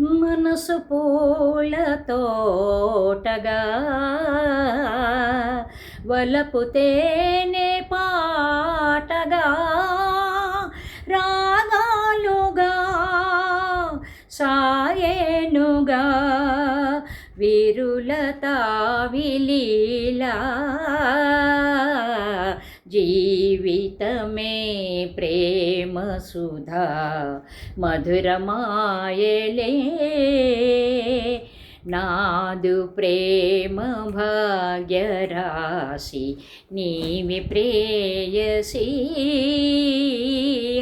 మనసు పూల తోటగా వలపు తేనె పాటగా రాగాలుగా సాయేనుగా విరులత విలీలా జీవితమే ప్రేమ సుధా మధురమాయలే. నాదు ప్రేమ భాగ్యరాశి నీవి ప్రేయసి.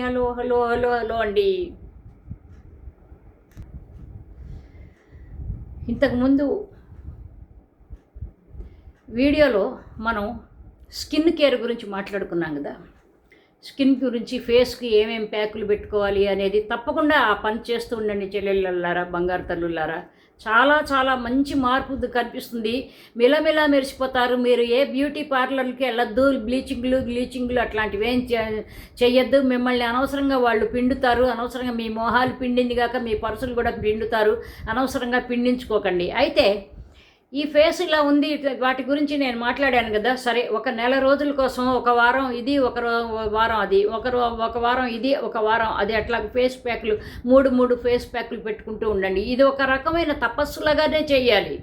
హలో హలో హలో హలో అండి. ఇంతకుముందు వీడియోలో మనం స్కిన్ కేర్ గురించి మాట్లాడుకున్నాం కదా. స్కిన్ గురించి ఫేస్కి ఏమేమి ప్యాకులు పెట్టుకోవాలి అనేది తప్పకుండా ఆ పని చేస్తూ ఉండండి చెల్లెళ్ళారా బంగారు తల్లులారా. చాలా చాలా మంచి మార్పు కనిపిస్తుంది. మిలమిలా మెరిసిపోతారు. మీరు ఏ బ్యూటీ పార్లర్కి వెళ్ళొద్దు బ్లీచింగ్లు గ్లీచింగ్లు అట్లాంటివి ఏం చే- మిమ్మల్ని అనవసరంగా వాళ్ళు పిండుతారు. అనవసరంగా మీ మొహాలు పిండింది కాక మీ పర్సులు కూడా పిండుతారు. అనవసరంగా పిండించుకోకండి. అయితే ఈ ఫేస్ ఇలా ఉంది వాటి గురించి నేను మాట్లాడాను కదా సరే ఒక నెల రోజుల కోసం ఒక వారం ఇది ఒక వారం అది ఒక ఒక వారం ఇది ఒక వారం అది అట్లా ఫేస్ ప్యాక్లు మూడు మూడు ఫేస్ ప్యాక్లు పెట్టుకుంటూ ఉండండి. ఇది ఒక రకమైన తపస్సులాగానే చేయాలి.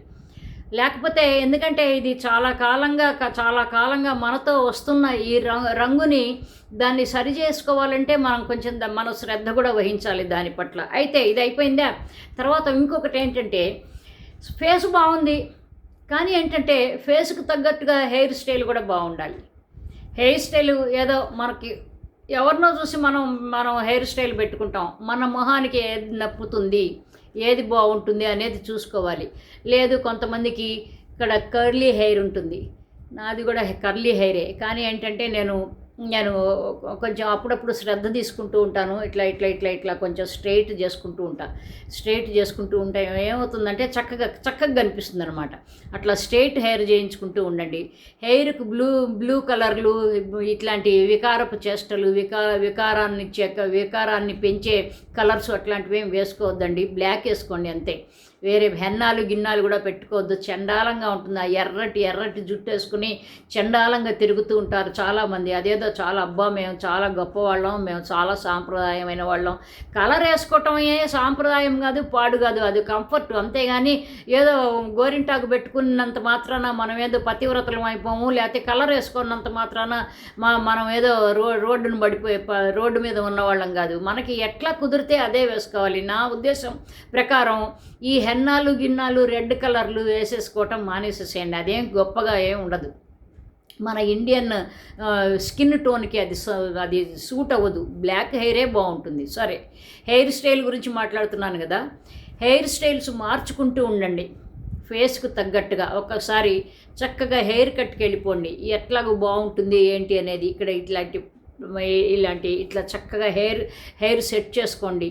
లేకపోతే ఎందుకంటే ఇది చాలా కాలంగా చాలా కాలంగా మనతో వస్తున్న ఈ రంగు రంగుని దాన్ని సరి చేసుకోవాలంటే మనం కొంచెం మన శ్రద్ధ కూడా వహించాలి దాని పట్ల. అయితే ఇది అయిపోయిందా? తర్వాత ఇంకొకటి ఏంటంటే ఫేస్ బాగుంది. కానీ ఏంటంటే ఫేస్కు తగ్గట్టుగా హెయిర్ స్టైల్ కూడా బాగుండాలి. హెయిర్ స్టైల్ ఏదో మనకి ఎవరినో చూసి మనం మనం హెయిర్ స్టైల్ పెట్టుకుంటాం. మన మొహానికి ఏది నప్పుతుంది ఏది బాగుంటుంది అనేది చూసుకోవాలి. లేదు కొంతమందికి ఇక్కడ కర్లీ హెయిర్ ఉంటుంది. నాది కూడా కర్లీ హెయిరే. కానీ ఏంటంటే నేను నేను కొంచెం అప్పుడప్పుడు శ్రద్ధ తీసుకుంటూ ఉంటాను. ఇట్లా ఇట్లా ఇట్లా ఇట్లా కొంచెం స్ట్రైట్ చేసుకుంటూ ఉంటాను స్ట్రైట్ చేసుకుంటూ ఉంటే ఏమవుతుందంటే చక్కగా చక్కగా కనిపిస్తుంది అనమాట అట్లా స్ట్రైట్ హెయిర్ చేయించుకుంటూ ఉండండి. హెయిర్కి బ్లూ బ్లూ కలర్లు ఇట్లాంటి వికారపు చేష్టలు వికా వికారాన్ని చెక్క వికారాన్ని పెంచే కలర్స్ అట్లాంటివి ఏం వేసుకోవద్దండి. బ్లాక్ వేసుకోండి అంతే. వేరే హెన్నాలు గిన్నాలు కూడా పెట్టుకోవద్దు. చండాలంగా ఉంటుంది. ఆ ఎర్రటి ఎర్రటి జుట్టు వేసుకుని చండాలంగా తిరుగుతూ ఉంటారు చాలామంది. అదేదో చాలా అబ్బా మేము చాలా గొప్పవాళ్ళం మేము చాలా సాంప్రదాయమైన వాళ్ళం. కలర్ వేసుకోవటమే సాంప్రదాయం కాదు పాడు కాదు. అది కంఫర్ట్ అంతేగాని ఏదో గోరింటాకు పెట్టుకున్నంత మాత్రాన మనం ఏదో పతివ్రతలం అయిపోము. లేకపోతే కలర్ వేసుకున్నంత మాత్రాన మా మనం ఏదో రో రోడ్డును పడిపోయే రోడ్డు మీద ఉన్నవాళ్ళం కాదు. మనకి ఎట్లా కుదిరితే అదే వేసుకోవాలి. నా ఉద్దేశం ప్రకారం ఈ హెన్నాలు గిన్నాలు రెడ్ కలర్లు వేసేసుకోవటం మానేసేసేయండి. అదేం గొప్పగా ఏం ఉండదు. మన ఇండియన్ స్కిన్ టోన్కి అది అది సూట్ అవ్వదు. బ్లాక్ హెయిరే బాగుంటుంది. సరే హెయిర్ స్టైల్ గురించి మాట్లాడుతున్నాను కదా. హెయిర్ స్టైల్స్ మార్చుకుంటూ ఉండండి. ఫేస్కు తగ్గట్టుగా ఒక్కసారి చక్కగా హెయిర్ కట్కి వెళ్ళిపోండి. ఎట్లాగో బాగుంటుంది ఏంటి అనేది ఇక్కడ ఇట్లాంటి ఇలాంటి ఇట్లా చక్కగా హెయిర్ హెయిర్ సెట్ చేసుకోండి.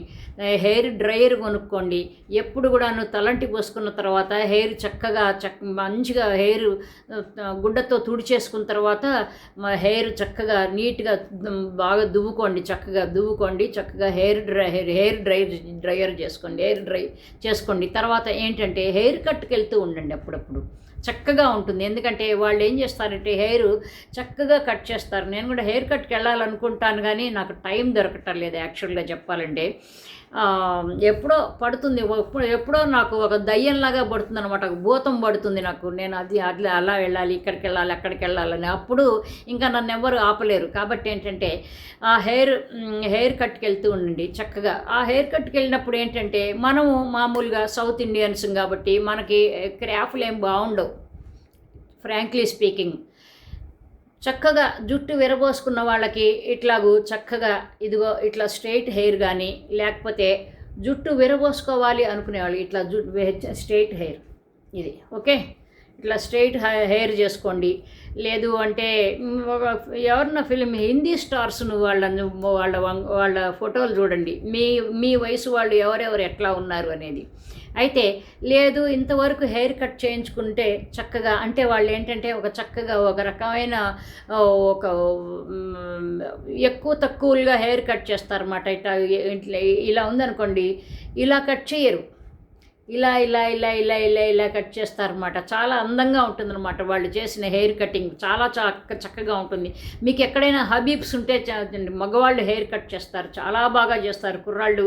హెయిర్ డ్రైయర్ కొనుక్కోండి. ఎప్పుడు కూడాను తలంటి పోసుకున్న తర్వాత హెయిర్ చక్కగా చక్ మంచిగా హెయిర్ గుడ్డతో తుడిచేసుకున్న తర్వాత హెయిర్ చక్కగా నీట్గా బాగా దువ్వుకోండి. చక్కగా దువ్వుకోండి. చక్కగా hair dry hair dry dryer చేసుకోండి. హెయిర్ డ్రై చేసుకోండి. తర్వాత ఏంటంటే హెయిర్ కట్కి వెళ్తూ ఉండండి అప్పుడప్పుడు. చక్కగా ఉంటుంది. ఎందుకంటే వాళ్ళు ఏం చేస్తారంటే హెయిర్ చక్కగా కట్ చేస్తారు. నేను కూడా హెయిర్ కట్కి వెళ్ళాలనుకుంటాను కానీ నాకు టైం దొరకటం లేదు యాక్చువల్గా చెప్పాలంటే. ఎప్పుడో పడుతుంది. ఎప్పుడో ఎప్పుడో నాకు ఒక దయ్యంలాగా పడుతుంది అనమాట ఒక భూతం పడుతుంది నాకు. నేను అది అట్లా అలా వెళ్ళాలి ఇక్కడికి వెళ్ళాలి అక్కడికి వెళ్ళాలని అప్పుడు ఇంకా నన్ను ఎవరు ఆపలేరు. కాబట్టి ఏంటంటే ఆ హెయిర్ హెయిర్ కట్కి వెళ్తూ ఉండండి చక్కగా. ఆ హెయిర్ కట్కి వెళ్ళినప్పుడు ఏంటంటే మనము మామూలుగా సౌత్ ఇండియన్స్ కాబట్టి మనకి క్రాఫ్లు ఏం బాగుండవు ఫ్రాంక్లీ స్పీకింగ్. చక్కగా జుట్టు విరబోసుకున్న వాళ్ళకి ఇట్లాగూ చక్కగా ఇదిగో ఇట్లా స్ట్రైట్ హెయిర్ కానీ లేకపోతే జుట్టు విరబోసుకోవాలి అనుకునేవాళ్ళు ఇట్లా జుట్టు స్ట్రైట్ హెయిర్ ఇది ఓకే? ఇట్లా స్ట్రైట్ హెయిర్ చేసుకోండి. లేదు అంటే ఎవరిన ఒక ఎవరన్నా ఫిలిం హిందీ స్టార్స్ను వాళ్ళని వాళ్ళ వాళ్ళ ఫోటోలు చూడండి. మీ మీ వయసు వాళ్ళు ఎవరెవరు ఎట్లా ఉన్నారు అనేది. అయితే లేదు ఇంతవరకు హెయిర్ కట్ చేయించుకుంటే చక్కగా అంటే వాళ్ళు ఏంటంటే ఒక చక్కగా ఒక రకమైన ఒక ఎక్కువ తక్కువగా హెయిర్ కట్ చేస్తారన్నమాట. ఇట్లా ఇట్లా ఇలా ఉందనుకోండి ఇలా కట్ చేయరు. ఇలా ఇలా ఇలా ఇలా ఇలా ఇలా కట్ చేస్తారనమాట చాలా అందంగా ఉంటుందన్నమాట వాళ్ళు చేసిన హెయిర్ కటింగ్. చాలా చక్క చక్కగా ఉంటుంది. మీకు ఎక్కడైనా హబీబ్స్ ఉంటే మగవాళ్ళు హెయిర్ కట్ చేస్తారు. చాలా బాగా చేస్తారు. కుర్రాళ్ళు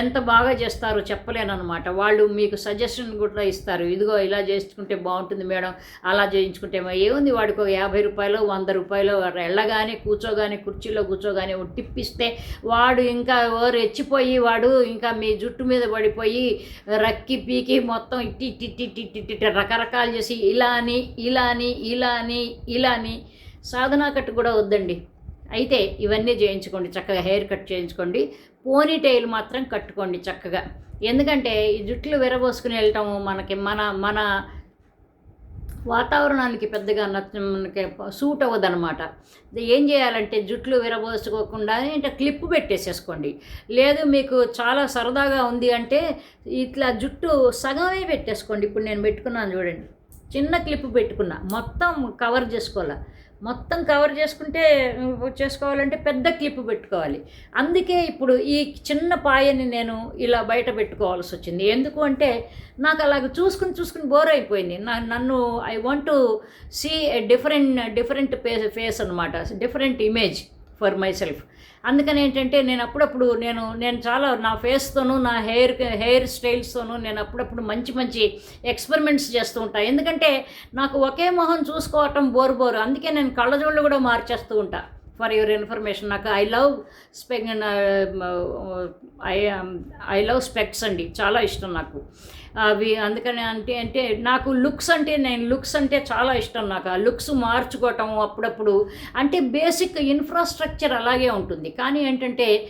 ఎంత బాగా చేస్తారో చెప్పలేనమాట వాళ్ళు మీకు సజెషన్ కూడా ఇస్తారు. ఇదిగో ఇలా చేసుకుంటే బాగుంటుంది మేడం అలా చేయించుకుంటే ఏముంది వాడికి ఒక యాభై రూపాయలు వంద రూపాయలు వెళ్ళగానే కూర్చోగానే కుర్చీలో కూర్చోగానే టిప్పిస్తే వాడు ఇంకా ఓ రెచ్చిపోయి వాడు ఇంకా మీ జుట్టు మీద పడిపోయి రక్కి పీకి మొత్తం ఇట్టి ఇట్టి ఇట్టి ఇట్టి ఇట్టి ఇట్టి రకరకాలు చేసి ఇలా అని ఇలా అని ఇలా అని ఇలా అని సాధనా కట్ కూడా వద్దండి. అయితే ఇవన్నీ చేయించుకోండి చక్కగా హెయిర్ కట్ చేయించుకోండి. పోనీ టైల్ మాత్రం కట్టుకోండి చక్కగా. ఎందుకంటే ఈ జుట్లు విరబోసుకుని వెళ్ళటము మనకి మన మన వాతావరణానికి పెద్దగా నచ్చ మనకి సూట్ అవ్వదనమాట ఏం చేయాలంటే జుట్లు విరబోసుకోకుండా అంటే క్లిప్ పెట్టేసేసుకోండి. లేదు మీకు చాలా సరదాగా ఉంది అంటే ఇట్లా జుట్టు సగమే పెట్టేసుకోండి. ఇప్పుడు నేను పెట్టుకున్నాను చూడండి. చిన్న క్లిప్ పెట్టుకున్నా. మొత్తం కవర్ చేసుకోవాలి? మొత్తం కవర్ చేసుకుంటే చేసుకోవాలంటే పెద్ద క్లిప్ పెట్టుకోవాలి. అందుకే ఇప్పుడు ఈ చిన్న పాయని నేను ఇలా బయట పెట్టుకోవాల్సి వచ్చింది. ఎందుకు అంటే నాకు అలాగ చూసుకుని చూసుకుని బోర్ అయిపోయింది. నా నన్ను I want to see a different different face face అనమాట different image for myself అందుకని ఏంటంటే నేను అప్పుడప్పుడు నేను నేను చాలా నా ఫేస్తోనూ నా హెయిర్ హెయిర్ స్టైల్స్తోనూ నేను అప్పుడప్పుడు మంచి మంచి ఎక్స్పెరిమెంట్స్ చేస్తూ ఉంటాను ఎందుకంటే నాకు ఒకే మొహం చూసుకోవటం బోరు బోరు అందుకే నేను కళ్ళజోళ్ళు కూడా మార్చేస్తూ ఉంటా. For your information. నాకు I love spec I I love specs అండి. చాలా ఇష్టం నాకు. అవి అందుకని అంటే అంటే నాకు లుక్స్ అంటే నేను లుక్స్ అంటే చాలా ఇష్టం నాకు. ఆ లుక్స్ మార్చుకోవటం అప్పుడప్పుడు. అంటే బేసిక్ ఇన్ఫ్రాస్ట్రక్చర్ అలాగే ఉంటుంది. కానీ ఏంటంటే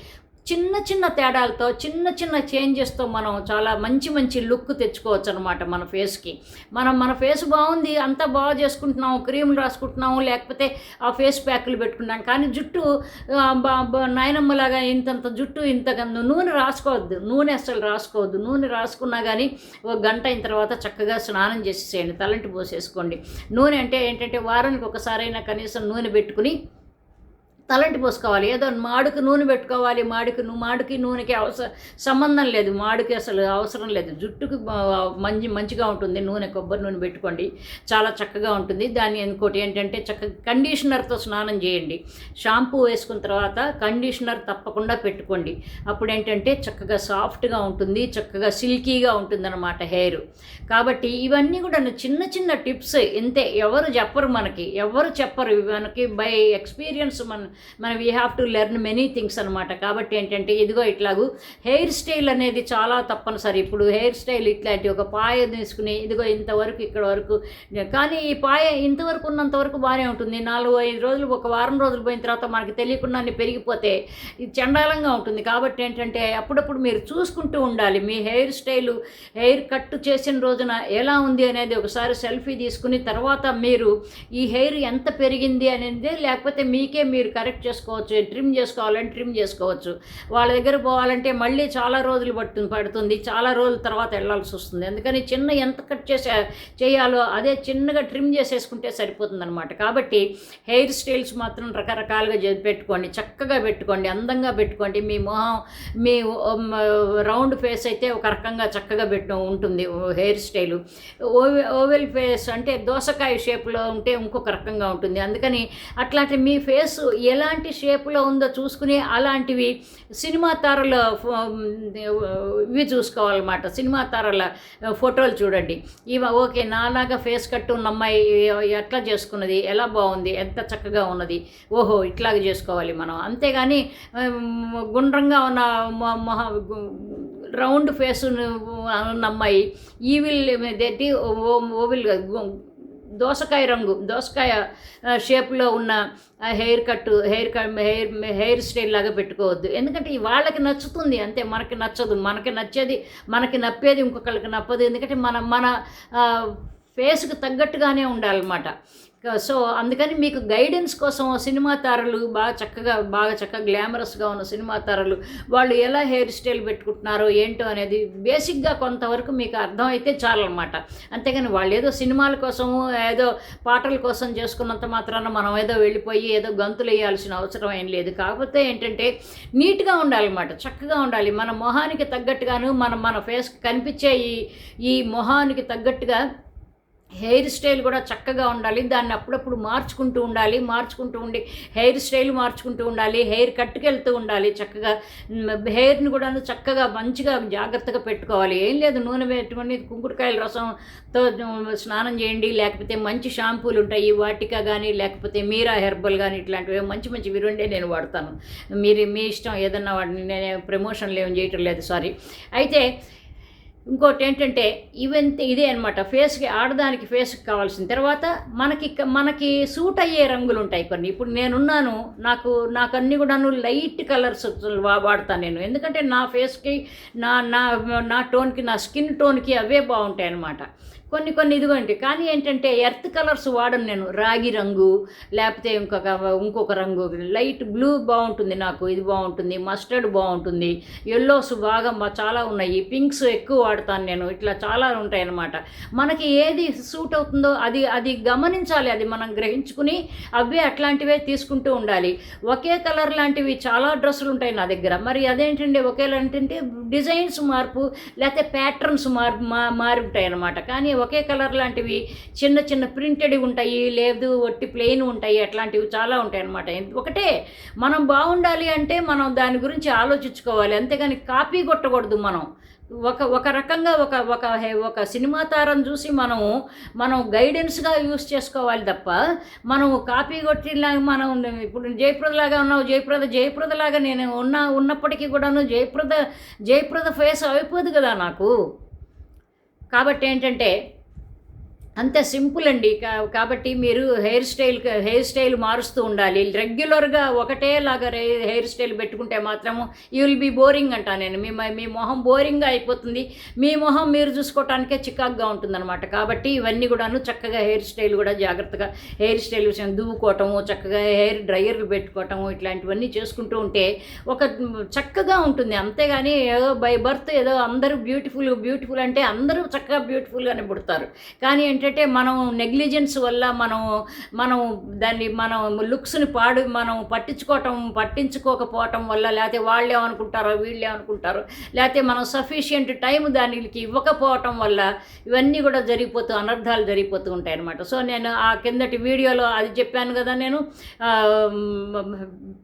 చిన్న చిన్న తేడాలతో చిన్న చిన్న చేంజెస్తో మనం చాలా మంచి మంచి లుక్ తెచ్చుకోవచ్చు అనమాట మన ఫేస్కి మనం మన ఫేస్ బాగుంది అంతా బాగా చేసుకుంటున్నాం క్రీములు రాసుకుంటున్నాము లేకపోతే ఆ ఫేస్ ప్యాక్లు పెట్టుకున్నాం. కానీ జుట్టు నాయనమ్మలాగా ఇంతంత జుట్టు ఇంత నూనె రాసుకోవద్దు నూనె అసలు రాసుకోవద్దు. నూనె రాసుకున్నా కానీ ఒక గంట అయిన తర్వాత చక్కగా స్నానం చేసేసేయండి తలంటి పోసేసుకోండి. నూనె అంటే ఏంటంటే వారానికి ఒకసారైనా కనీసం నూనె పెట్టుకుని తలంటి పోసుకోవాలి. ఏదో మాడుకు నూనె పెట్టుకోవాలి. మాడికి ను- మాడికి నూనెకి అవసరం సంబంధం లేదు. మాడికి అసలు అవసరం లేదు. జుట్టుకు మంచి మంచిగా ఉంటుంది. నూనె కొబ్బరి నూనె పెట్టుకోండి. చాలా చక్కగా ఉంటుంది. దాన్ని ఇంకోటి ఏంటంటే చక్కగా కండిషనర్తో స్నానం చేయండి. షాంపూ వేసుకున్న తర్వాత కండిషనర్ తప్పకుండా పెట్టుకోండి. అప్పుడు ఏంటంటే చక్కగా సాఫ్ట్గా ఉంటుంది. చక్కగా సిల్కీగా ఉంటుందన్నమాట హెయిర్. కాబట్టి ఇవన్నీ కూడా చిన్న చిన్న టిప్స్. ఇంతే. ఎవరు చెప్పరు మనకి. ఎవరు చెప్పరు. మనకి బై ఎక్స్పీరియన్స్ మన మనం we have to learn many things అనమాట కాబట్టి ఏంటంటే ఇదిగో ఇట్లాగూ హెయిర్ స్టైల్ అనేది చాలా తప్పనిసరి. ఇప్పుడు హెయిర్ స్టైల్ ఇట్లాంటి ఒక పాయ తీసుకుని ఇదిగో ఇంతవరకు ఇక్కడ వరకు కానీ ఈ పాయ ఇంతవరకు ఉన్నంత వరకు బాగానే ఉంటుంది. నాలుగు ఐదు రోజులు ఒక వారం రోజులు పోయిన తర్వాత మనకి తెలియకుండా పెరిగిపోతే ఇది చండాలంగా ఉంటుంది. కాబట్టి ఏంటంటే అప్పుడప్పుడు మీరు చూసుకుంటూ ఉండాలి. మీ హెయిర్ స్టైలు హెయిర్ కట్ చేసిన రోజున ఎలా ఉంది అనేది ఒకసారి సెల్ఫీ తీసుకుని తర్వాత మీరు ఈ హెయిర్ ఎంత పెరిగింది అనేది లేకపోతే మీకే మీరు కరెక్ట్ చేసుకోవచ్చు ట్రిమ్ చేసుకోవాలంటే ట్రిమ్ చేసుకోవచ్చు. వాళ్ళ దగ్గర పోవాలంటే మళ్ళీ చాలా రోజులు పడుతుంది పడుతుంది. చాలా రోజుల తర్వాత వెళ్ళాల్సి వస్తుంది. అందుకని చిన్న ఎంత కట్ చేసే చేయాలో అదే చిన్నగా ట్రిమ్ చేసేసుకుంటే సరిపోతుందనమాట కాబట్టి హెయిర్ స్టైల్స్ మాత్రం రకరకాలుగా పెట్టుకోండి. చక్కగా పెట్టుకోండి. అందంగా పెట్టుకోండి. మీ మొహం మీ రౌండ్ ఫేస్ అయితే ఒక రకంగా చక్కగా పెట్టు ఉంటుంది హెయిర్ స్టైలు. ఓవెల్ ఫేస్ అంటే దోసకాయ షేప్లో ఉంటే ఇంకొక రకంగా ఉంటుంది. అందుకని అట్లాంటి మీ ఫేస్ ఎలాంటి షేప్లో ఉందో చూసుకుని అలాంటివి సినిమా తారల ఇవి చూసుకోవాలన్నమాట. సినిమా తారల ఫోటోలు చూడండి. ఇవ ఓకే నాలాగా ఫేస్ కట్ ఉన్న అమ్మాయి ఎట్లా చేసుకున్నది? ఎలా బాగుంది? ఎంత చక్కగా ఉన్నది? ఓహో ఇట్లాగ చేసుకోవాలి మనం. అంతేగాని గుండ్రంగా ఉన్న మొహ రౌండ్ ఫేస్ ఉన్న అమ్మాయి ఈవిల్ దేటి ఓవిల్ దోసకాయ రంగు దోసకాయ షేప్లో ఉన్న hair cut hair cut hair hair style లాగా పెట్టుకోవద్దు. ఎందుకంటే వాళ్ళకి నచ్చుతుంది అంతే. మనకి నచ్చదు. మనకి నచ్చేది మనకి నప్పేది ఇంకొకళ్ళకి నప్పదు. ఎందుకంటే మన మన ఫేస్కి తగ్గట్టుగానే ఉండాలన్నమాట. Uh, సో అందుకని మీకు గైడెన్స్ కోసం సినిమా తారలు బాగా చక్కగా బాగా చక్కగా గ్లామరస్గా ఉన్న సినిమా తారలు వాళ్ళు ఎలా హెయిర్ స్టైల్ పెట్టుకుంటున్నారో ఏంటో అనేది బేసిక్గా కొంతవరకు మీకు అర్థమైతే చాలన్నమాట. అంతేగాని వాళ్ళు ఏదో సినిమాల కోసం ఏదో పాటల కోసం చేసుకున్నంత మాత్రాన మనం ఏదో వెళ్ళిపోయి ఏదో గంతులు వేయాల్సిన అవసరం ఏం లేదు. కాకపోతే ఏంటంటే నీట్గా ఉండాలన్నమాట చక్కగా ఉండాలి. మన మొహానికి తగ్గట్టుగాను మన మన ఫేస్ కనిపించే ఈ ఈ మొహానికి తగ్గట్టుగా హెయిర్ స్టైల్ కూడా చక్కగా ఉండాలి. దాన్ని అప్పుడప్పుడు మార్చుకుంటూ ఉండాలి. మార్చుకుంటూ ఉండి హెయిర్ స్టైల్ మార్చుకుంటూ ఉండాలి. హెయిర్ కట్టుకెళ్తూ ఉండాలి చక్కగా. హెయిర్ని కూడా చక్కగా మంచిగా జాగ్రత్తగా పెట్టుకోవాలి. ఏం లేదు నూనె పెట్టుకొని కుంకుడుకాయల రసంతో స్నానం చేయండి. లేకపోతే మంచి షాంపూలు ఉంటాయి. వాటికా కానీ లేకపోతే మీరా హెర్బల్ కానీ ఇట్లాంటివి మంచి మంచి విరుండే నేను వాడతాను. మీరు మీ ఇష్టం ఏదన్నా వాడిని. నేను ప్రమోషన్లు ఏం చేయటం లేదు. సారీ. అయితే ఇంకోటి ఏంటంటే ఇవంత ఇదే అనమాట ఫేస్కి ఆడదానికి ఫేస్కి కావాల్సిన తర్వాత మనకి మనకి సూట్ అయ్యే రంగులు ఉంటాయి కొన్ని. ఇప్పుడు నేనున్నాను నాకు నాకు అన్ని కూడాను లైట్ కలర్స్ వాడతాను నేను. ఎందుకంటే నా ఫేస్కి నా నా నా టోన్కి నా స్కిన్ టోన్కి అవే బాగుంటాయి అనమాట కొన్ని కొన్ని ఇదిగోండి. కానీ ఏంటంటే ఎర్త్ కలర్స్ వాడను నేను. రాగి రంగు లేకపోతే ఇంకొక ఇంకొక రంగు. లైట్ బ్లూ బాగుంటుంది నాకు. ఇది బాగుంటుంది. మస్టర్డ్ బాగుంటుంది. ఎల్లోస్ బాగా చాలా ఉన్నాయి. పింక్స్ ఎక్కువ వాడతాను నేను. ఇట్లా చాలా ఉంటాయి అన్నమాట మనకి ఏది సూట్ అవుతుందో అది అది గమనించాలి. అది మనం గ్రహించుకుని అవే అట్లాంటివే తీసుకుంటూ ఉండాలి. ఒకే కలర్ లాంటివి చాలా డ్రెస్సులు ఉంటాయి నా దగ్గర. మరి అదేంటండి? ఒకేలాంటి డిజైన్స్ మార్పు లేకపోతే ప్యాటర్న్స్ మార్ మా- మారి ఉంటాయి అన్నమాట కానీ ఒకే కలర్ లాంటివి చిన్న చిన్న ప్రింటెడ్ ఉంటాయి లేదు ఒట్టి ప్లెయిన్ ఉంటాయి అట్లాంటివి చాలా ఉంటాయి అన్నమాట. ఒకటే మనం బాగుండాలి అంటే మనం దాని గురించి ఆలోచించుకోవాలి. అంతేగాని కాపీ కొట్టకూడదు మనం. ఒక ఒక రకంగా ఒక ఒక ఒక సినిమా తారం చూసి మనము మనం గైడెన్స్గా యూస్ చేసుకోవాలి తప్ప మనం కాపీ కొట్టిలాగా మనం ఇప్పుడు జయప్రదలాగా ఉన్నావు జయప్రద జయప్రదలాగా నేను ఉన్న ఉన్నప్పటికీ కూడాను జయప్రద జయప్రద ఫేస్ అయిపోదు కదా నాకు. కాబట్టి ఏంటంటే అంతే సింపుల్ అండి. కా- కాబట్టి మీరు హెయిర్ స్టైల్ హెయిర్ స్టైల్ మారుస్తూ ఉండాలి. రెగ్యులర్గా ఒకటేలాగా హెయిర్ స్టైల్ పెట్టుకుంటే మాత్రము యూ విల్ బీ బోరింగ్ అంటా నేను. మీ మీ మొహం బోరింగ్గా అయిపోతుంది. మీ మొహం మీరు చూసుకోవటానికే చికాక్గా ఉంటుందన్నమాట. కాబట్టి ఇవన్నీ కూడాను చక్కగా హెయిర్ స్టైల్ కూడా జాగ్రత్తగా హెయిర్ స్టైల్ విషయం దువ్వుకోవటము చక్కగా హెయిర్ డ్రయర్లు పెట్టుకోవటము ఇట్లాంటివన్నీ చేసుకుంటూ ఉంటే ఒక చక్కగా ఉంటుంది. అంతేగాని ఏదో బై బర్త్ ఏదో అందరూ బ్యూటిఫుల్ బ్యూటిఫుల్ అంటే అందరూ చక్కగా బ్యూటిఫుల్గానే పుడతారు. కానీ ఏంటంటే మనం నెగ్లిజెన్స్ వల్ల మనం మనం దాన్ని మనం లుక్స్ని పాడు మనం పట్టించుకోవటం పట్టించుకోకపోవటం వల్ల లేకపోతే వాళ్ళు ఏమనుకుంటారో వీళ్ళు ఏమనుకుంటారో లేకపోతే మనం సఫిషియంట్ టైం దానికి ఇవ్వకపోవటం వల్ల ఇవన్నీ కూడా జరిగిపోతూ అనర్థాలు జరిగిపోతూ ఉంటాయి అనమాట సో నేను ఆ కిందటి వీడియోలో అది చెప్పాను కదా నేను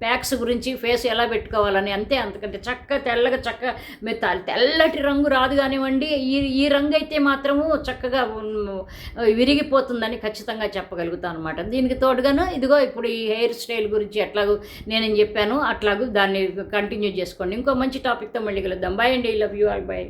ప్యాక్స్ గురించి ఫేస్ ఎలా పెట్టుకోవాలని అంతే అంతకంటే చక్క తెల్లగా చక్క మెత్తాలి తెల్లటి రంగు రాదు కానివ్వండి ఈ ఈ రంగు అయితే మాత్రము చక్కగా విరిగిపోతుందని ఖచ్చితంగా చెప్పగలుగుతాను అనమాట దీనికి తోడుగాను ఇదిగో ఇప్పుడు ఈ హెయిర్ స్టైల్ గురించి ఎట్లాగూ నేనేం చెప్పాను అట్లాగూ దాన్ని కంటిన్యూ చేసుకోండి. ఇంకో మంచి టాపిక్తో మళ్ళీ కలుద్దాం. బాయ్ అండి. Love you all bye